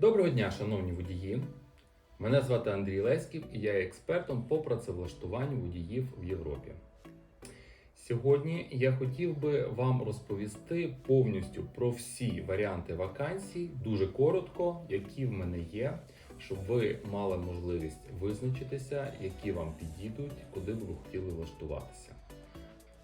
Доброго дня, шановні водії! Мене звати Андрій Леськів і я є експертом по працевлаштуванню водіїв в Європі. Сьогодні я хотів би вам розповісти повністю про всі варіанти вакансій, дуже коротко, які в мене є, щоб ви мали можливість визначитися, які вам підійдуть, куди б ви хотіли влаштуватися.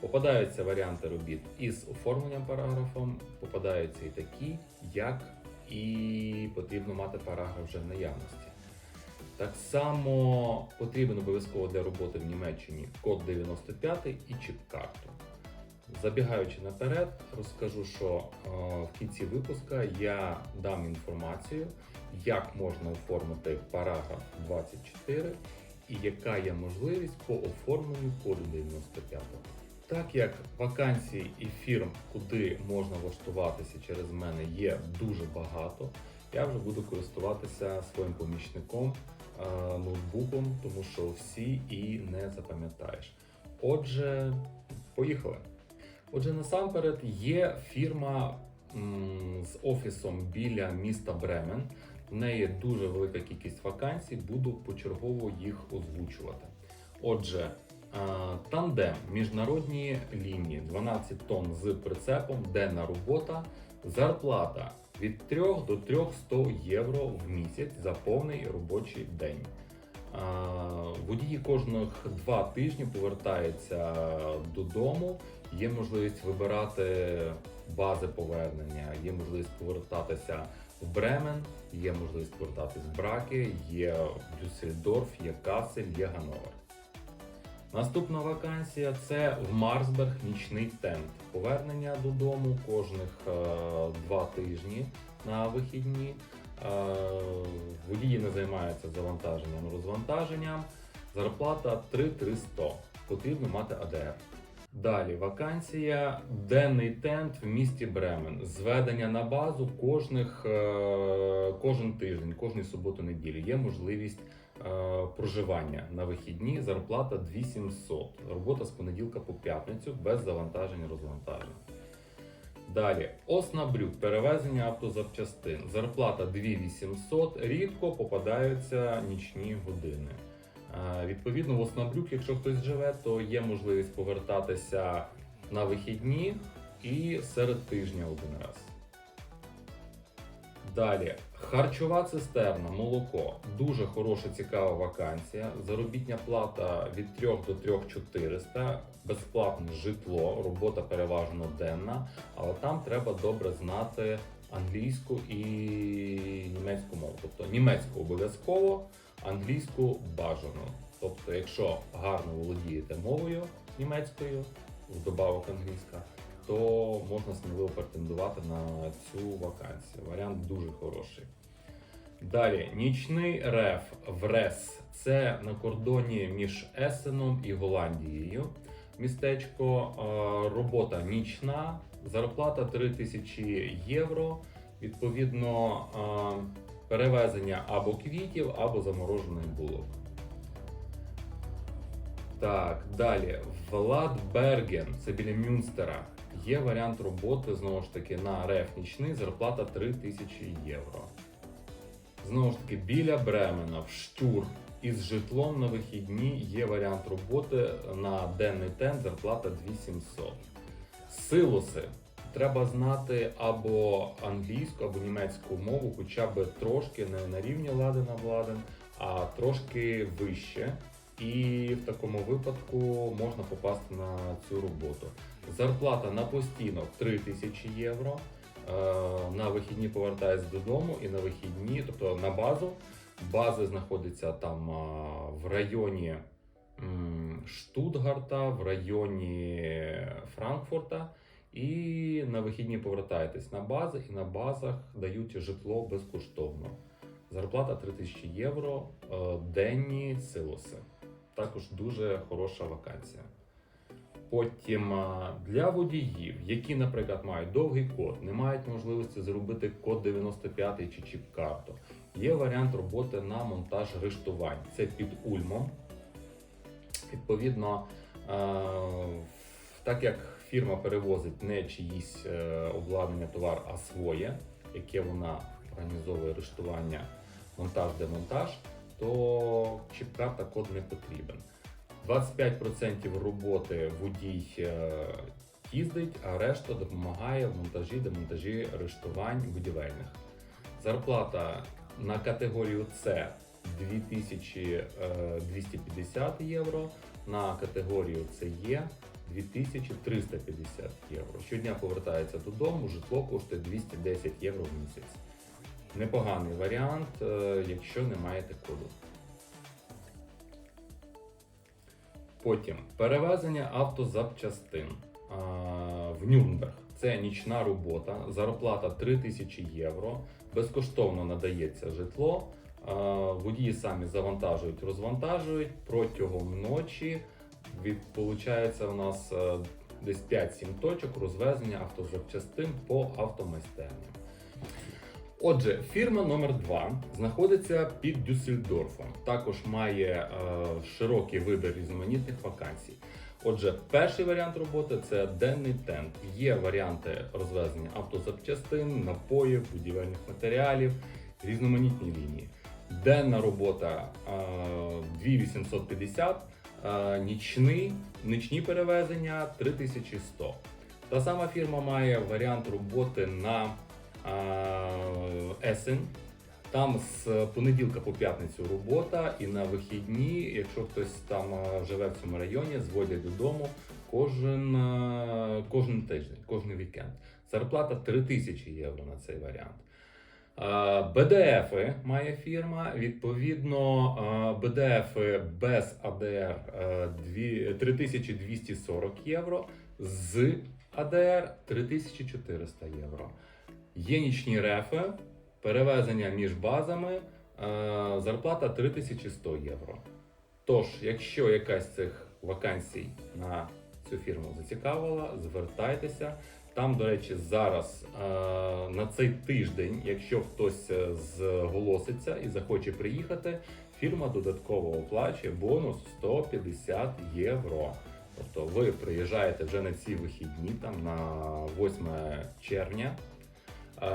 Попадаються варіанти робіт із оформленням параграфом, попадаються і такі, як і потрібно мати параграф вже в наявності. Так само потрібен обов'язково для роботи в Німеччині код 95 і чіп-карту. Забігаючи наперед, розкажу, що е, в кінці випуска я дам інформацію, як можна оформити параграф 24 і яка є можливість по оформленню коду 95. Так як вакансій і фірм, куди можна влаштуватися через мене, є дуже багато, я вже буду користуватися своїм помічником е, ноутбуком, тому що всі і не запам'ятаєш. Отже, поїхали. Отже, насамперед є фірма з офісом біля міста Бремен. В неї дуже велика кількість вакансій, буду почергово їх озвучувати. Отже, тандем міжнародні лінії 12 тонн з прицепом, денна робота, зарплата від 3 до 300 євро в місяць за повний робочий день. Е, Водії кожних два тижні повертаються додому. Є можливість вибирати бази повернення, є можливість повертатися в Бремен, є можливість повертатись в Браки, є Дюссельдорф, є Касель, є Ганновер. Наступна вакансія це в Марсберг нічний тент. Повернення додому кожних е, два тижні на вихідні. Е, водії не займаються завантаженням розвантаженням. Зарплата 3300. Потрібно мати АДР. Далі вакансія денний тент в місті Бремен. Зведення на базу кожних, е, кожен тиждень, кожної суботу неділі. Є можливість е, проживання на вихідні. Зарплата 2700. Робота з понеділка по п'ятницю без завантажень розвантажень. Далі Оснабрюк, перевезення автозапчастин. Зарплата 2800. Рідко попадаються нічні години. Е, Відповідно, в Оснабрюк, якщо хтось живе, то є можливість повертатися на вихідні і серед тижня один раз. Далі, харчова цистерна, молоко. Дуже хороша, цікава вакансія. Заробітня плата від 3 до 3400, безплатне житло, робота переважно денна, але там треба добре знати англійську і німецьку мову. Тобто німецьку обов'язково, англійську бажано. Тобто, якщо гарно володієте мовою німецькою, вдобавок англійська, то можна сміливо претендувати на цю вакансію. Варіант дуже хороший. Далі, нічний реф в Рес. Це на кордоні між Есеном і Голландією. Містечко, Е, робота нічна, зарплата 3000 євро. Відповідно, е, перевезення або квітів, або заморожених булок. Так, далі. Владберген, це біля Мюнстера. Є варіант роботи знову ж таки на реф нічний, зарплата 3000 євро. Знову ж таки, біля Бремена, в Штюр із житлом на вихідні є варіант роботи на денний тент, зарплата 2700. Силоси. Треба знати або англійську, або німецьку мову, хоча б трошки не на рівні ладен владен, а трошки вище. І в такому випадку можна попасти на цю роботу. Зарплата на постійно 3000 євро. Е, На вихідні повертаюсь додому і на вихідні, тобто на базу. Бази знаходяться там в районі Штутгарта, в районі Франкфурта. І на вихідні повертаєтесь на бази, і на базах дають житло безкоштовно. Зарплата 3000 євро, е, денні силоси. Також дуже хороша вакансія. Потім для водіїв, які, наприклад, мають довгий код, не мають можливості зробити код 95 чи чіп-карту, є варіант роботи на монтаж рештувань. Це під Ульмом. Відповідно, так як фірма перевозить не чиїсь е, обладнання товар, а своє, яке вона організовує рештування, монтаж, демонтаж, то чіп-карта код не потрібен. 25% роботи водій е, їздить, а решта допомагає в монтажі, демонтажі рештувань будівельних. Зарплата на категорію С 2250 євро, на категорію СЕ 2350 євро. Щодня повертається додому, житло коштує 210 євро в місяць. Непоганий варіант, е, якщо не маєте коду. Потім перевезення автозапчастин а, в Нюрнберг. Це нічна робота, зарплата 3000 євро. Безкоштовно надається житло. а, Водії самі завантажують, розвантажують протягом ночі. Від, получається у нас е, десь 5-7 точок розвезення автозапчастин по автомайстерням. Отже, фірма номер 2 знаходиться під Дюссельдорфом. Також має е, широкий вибір різноманітних вакансій. Отже, перший варіант роботи це денний тент. Є варіанти розвезення автозапчастин, напоїв, будівельних матеріалів, різноманітні лінії. Денна робота е, 2850, е, нічний, нічні перевезення 3100. Та сама фірма має варіант роботи на Есен. Там з понеділка по п'ятницю робота, і на вихідні, якщо хтось там живе в цьому районі, зводять додому кожен, кожен тиждень, кожен вікенд. Зарплата 3000 євро на цей варіант. БДФ має фірма. Відповідно, БДФ без АДР е, 3240 євро, з АДР 3400 євро. Є нічні рефи, перевезення між базами, е, зарплата 3100 євро. Тож, якщо якась з цих вакансій на цю фірму зацікавила, звертайтеся. Там, до речі, зараз е, на цей тиждень, якщо хтось е, зголоситься і захоче приїхати, фірма додатково оплачує бонус 150 євро. Тобто ви приїжджаєте вже на ці вихідні, там на 8 червня. Е,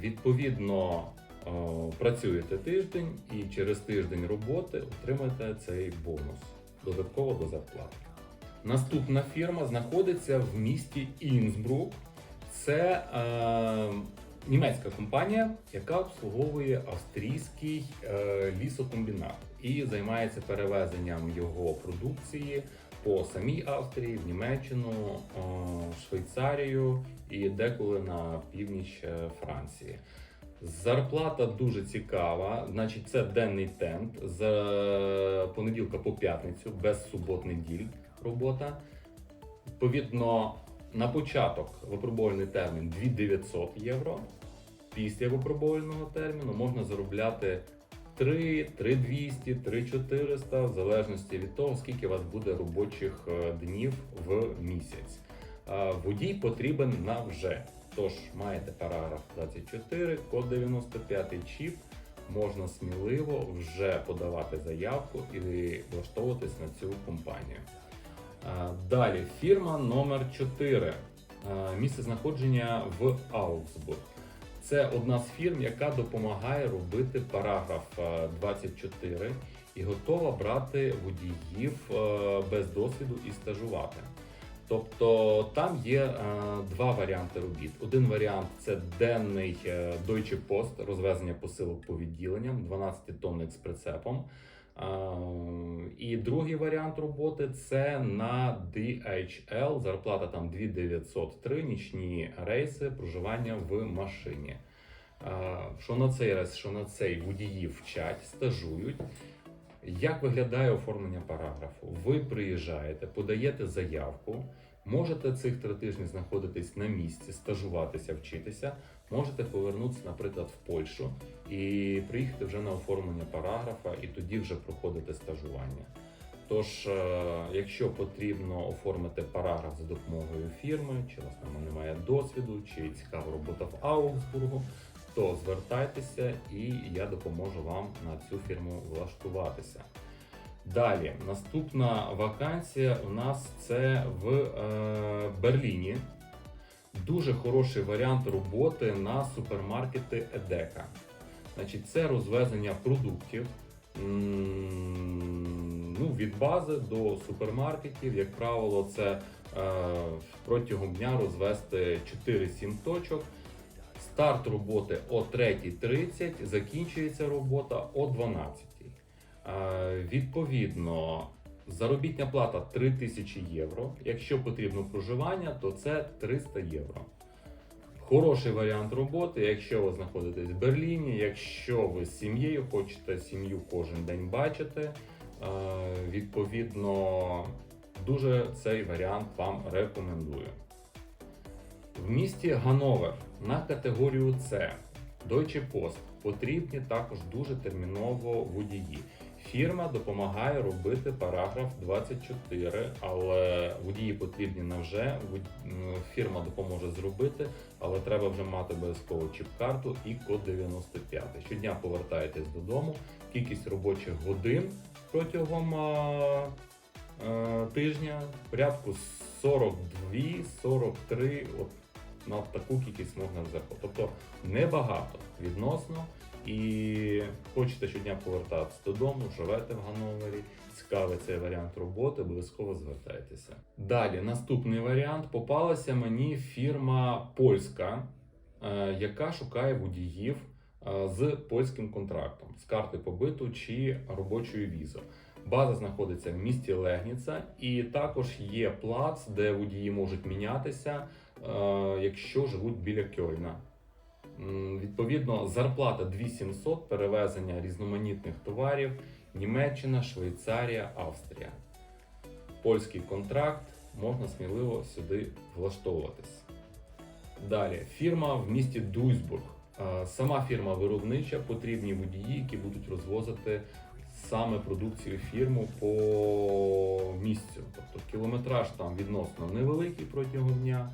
Відповідно, е, працюєте тиждень і через тиждень роботи отримаєте цей бонус додатково до зарплати. Наступна фірма знаходиться в місті Інсбрук. Це е, німецька компанія, яка обслуговує австрійський е, лісокомбінат і займається перевезенням його продукції по самій Австрії, в Німеччину, е, Швейцарію і деколи на північ е, Франції. Зарплата дуже цікава, значить, це денний темп з понеділка по п'ятницю, без субот-неділь робота. Відповідно, на початок випробувальний термін 2900 євро. Після випробувального терміну можна заробляти 3, 3200, 3400, в залежності від того, скільки у вас буде робочих е, днів в місяць. Водій потрібен на вже. Тож маєте параграф 24, код 95 чіп. Можна сміливо вже подавати заявку і влаштовуватись на цю компанію. Далі фірма номер 4. Е, Місце знаходження в Аугсбург. Це одна з фірм, яка допомагає робити параграф е, 24 і готова брати водіїв без досвіду і стажувати. Тобто там є е, два варіанти робіт. Один варіант це денний е, Deutsche Post, розвезення посилок по відділенням 12 тонн з прицепом. Е, і другий варіант роботи це на DHL, зарплата там 2903, нічні рейси, проживання в машині. Е, Що на цей раз, що на цей водіїв вчать, стажують. Як виглядає оформлення параграфу? Ви приїжджаєте, подаєте заявку, можете цих три тижні знаходитись на місці, стажуватися, вчитися, можете повернутися, наприклад, в Польщу і приїхати вже на оформлення параграфа, і тоді вже проходити стажування. Тож, е, якщо потрібно оформити параграф за допомогою фірми, чи там немає досвіду, чи цікава робота в Аугсбургу, то звертайтеся і я допоможу вам на цю фірму влаштуватися. Далі, наступна вакансія у нас це в е, Берліні. дуже хороший варіант роботи на супермаркети Едека. Значить, це розвезення продуктів ну, від бази до супермаркетів. Як правило, це е, протягом дня розвести 4-7 точок. Старт роботи о 3.30, закінчується робота о 12.00. Е, Відповідно, заробітня плата 3000 євро. Якщо потрібно проживання, то це 300 євро. Хороший варіант роботи, якщо ви знаходитесь в Берліні, якщо ви з сім'єю хочете сім'ю кожен день бачити, е, відповідно, дуже цей варіант вам рекомендую. В місті Гановер на категорію С Deutsche Post потрібні також дуже терміново водії. Фірма допомагає робити параграф 24, але водії потрібні на вже. Фірма допоможе зробити, але треба вже мати обов'язково чіп-карту і код 95. Щодня повертаєтесь додому. Кількість робочих годин протягом а, а, тижня порядку 42-43. На таку кількість можна заходити. Тобто небагато відносно. І хочете щодня повертатися додому, живете в Гановері, цікавий цей варіант роботи, обов'язково звертайтеся. Далі, наступний варіант. Попалася мені фірма польська, е, яка шукає водіїв е, з польським контрактом, з карти побиту чи робочою візою. База знаходиться в місті Легніца, і також є плац, де водії можуть мінятися, якщо живуть біля Кьольна. Відповідно, зарплата 2700, перевезення різноманітних товарів Німеччина, Швейцарія, Австрія. Польський контракт можна сміливо сюди влаштовуватись. Далі, фірма в місті Дуйсбург. Е, Сама фірма виробнича, потрібні водії, які будуть розвозити саме продукцію фірму по місцю. Тобто кілометраж там відносно невеликий протягом дня,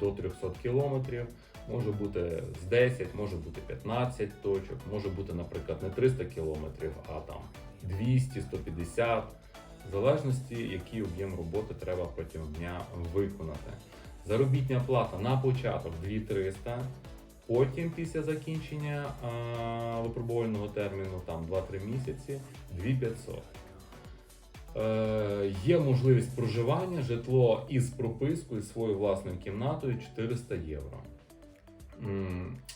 до 300 кілометрів. Може бути з 10, може бути 15 точок, може бути, наприклад, не 300 кілометрів, а там 200, 150, в залежності, який об'єм роботи треба протягом дня виконати. Заробітня плата на початок 2300, потім після закінчення а, випробувального терміну, там 2-3 місяці, 2500. Е, є можливість проживання, житло із пропискою, своєю власною кімнатою 400 євро.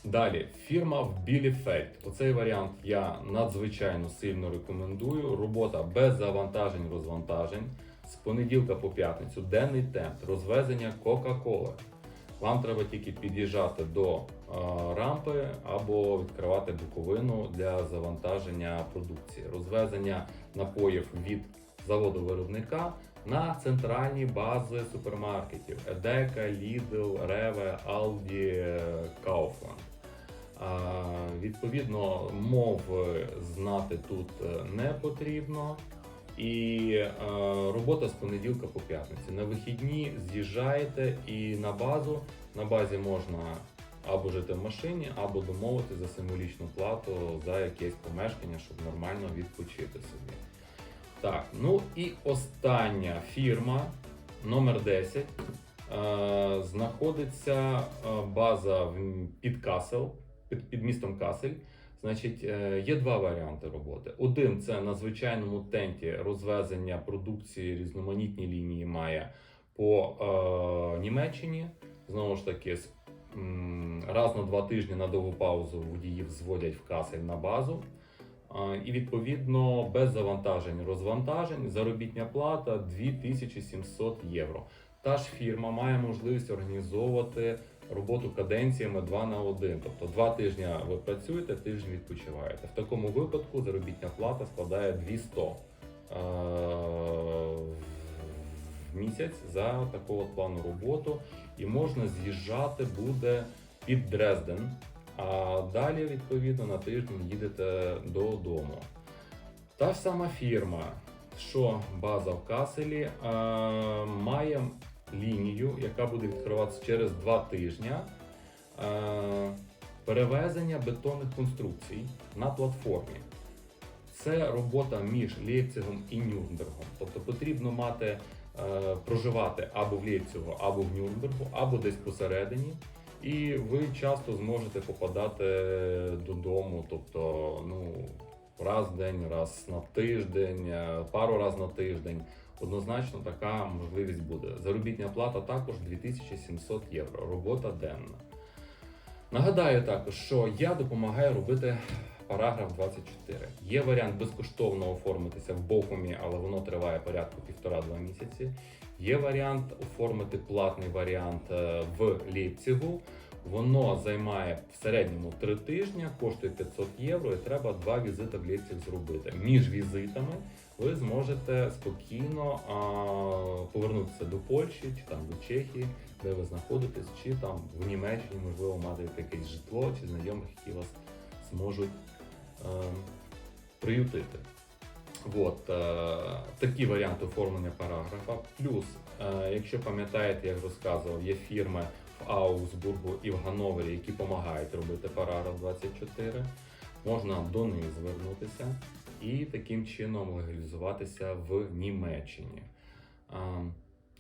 Далі, фірма в Біліфельд. Оцей варіант я надзвичайно сильно рекомендую. Робота без завантажень, розвантажень. З понеділка по п'ятницю, денний темп, розвезення Кока-Коли. Вам треба тільки під'їжджати до е, рампи або відкривати буковину для завантаження продукції. Розвезення напоїв від заводу виробника на центральні бази супермаркетів Едека, Lidl, Rewe, Aldi, Kaufland. А, Відповідно, мов знати тут не потрібно. І робота з понеділка по п'ятниці. На вихідні з'їжджаєте і на базу. На базі можна або жити в машині, або домовити за символічну плату за якесь помешкання, щоб нормально відпочити собі. Так, ну і остання фірма номер 10. Е, знаходиться е, база під Касел, під, під містом Касель. Значить, е, є два варіанти роботи. Один це на звичайному тенті розвезення продукції різноманітні лінії має по е, Німеччині. Знову ж таки, раз на два тижні на довгу паузу водіїв зводять в Касель на базу. І відповідно без завантажень, розвантажень, заробітня плата 2700 євро. Та ж фірма має можливість організовувати роботу каденціями 2 на 1. Тобто два тижні ви працюєте, тиждень відпочиваєте. В такому випадку заробітня плата складає 200 е, в місяць за такого плану роботу. І можна з'їжджати буде під Дрезден. А далі, відповідно, на тиждень їдете додому. Та ж сама фірма, що база в Каселі, е, має лінію, яка буде відкриватися через два тижні. Е, перевезення бетонних конструкцій на платформі. Це робота між Лейпцигом і Нюрнбергом. Тобто потрібно мати е, проживати або в Лейпцигу, або в Нюрнбергу, або десь посередині. І ви часто зможете попадати додому, тобто ну, раз в день, раз на тиждень, е, пару раз на тиждень. Однозначно така можливість буде. Заробітня плата також 2700 євро. Робота денна. Нагадаю також, що я допомагаю робити параграф 24. Є варіант безкоштовно оформитися в Бохумі, але воно триває порядку півтора-два місяці. Є варіант оформити платний варіант е, в Лейпцигу. Воно займає в середньому 3 тижні, коштує 500 євро, і треба два візити в Лейпциг зробити. Між візитами ви зможете спокійно а, повернутися до Польщі чи там до Чехії, де ви знаходитесь, чи там в Німеччині, можливо, маєте якесь житло чи знайомих, які вас зможуть е, приютити. От, е, такі варіанти оформлення параграфа. Плюс, е, якщо пам'ятаєте, як розказував, є фірми в Аусбургу і в Гановері, які допомагають робити параграф 24. Можна до них звернутися і таким чином легалізуватися в Німеччині. А,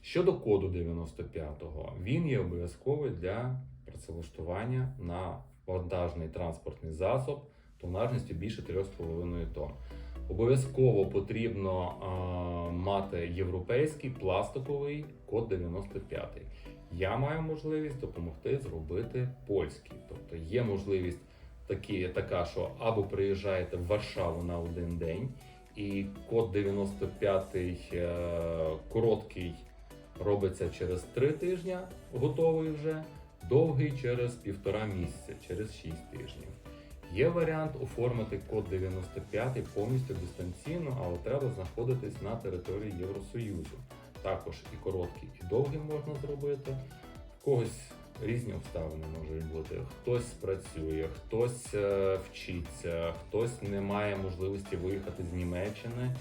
Щодо коду 95-го, він є обов'язковий для працевлаштування на вантажний транспортний засоб тонажністю більше 3,5 тонн. Обов'язково потрібно а, мати європейський пластиковий код 95. Я маю можливість допомогти зробити польський. Тобто є можливість такі, така, що або приїжджаєте в Варшаву на один день, і код 95 е, короткий робиться через 3 тижні, готовий вже, довгий через півтора місяця, через 6 тижнів. Є варіант оформити код 95 повністю дистанційно, але треба знаходитись на території Євросоюзу. Також і короткий, і довгий можна зробити. В когось різні обставини можуть бути. Хтось працює, хтось е, вчиться, хтось не має можливості виїхати з Німеччини.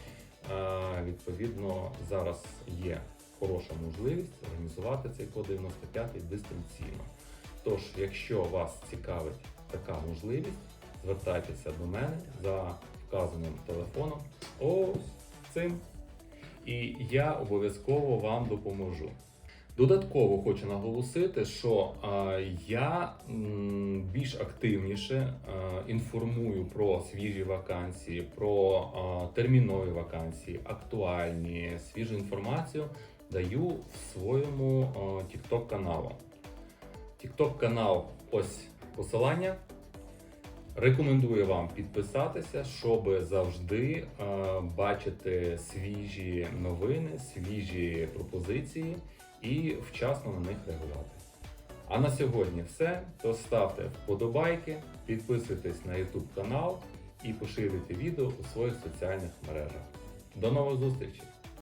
Е, відповідно, зараз є хороша можливість організувати цей код 95 дистанційно. Тож, якщо вас цікавить така можливість, звертайтеся до мене за вказаним телефоном. Ось цим. І я обов'язково вам допоможу. Додатково хочу наголосити, що я більш активніше е, інформую про свіжі вакансії, про термінові вакансії, актуальні, свіжу інформацію даю в своєму TikTok каналу. TikTok канал ось посилання. Рекомендую вам підписатися, щоб завжди е, бачити свіжі новини, свіжі пропозиції і вчасно на них реагувати. А на сьогодні все. То ставте вподобайки, підписуйтесь на YouTube канал і поширюйте відео у своїх соціальних мережах. До нових зустрічей!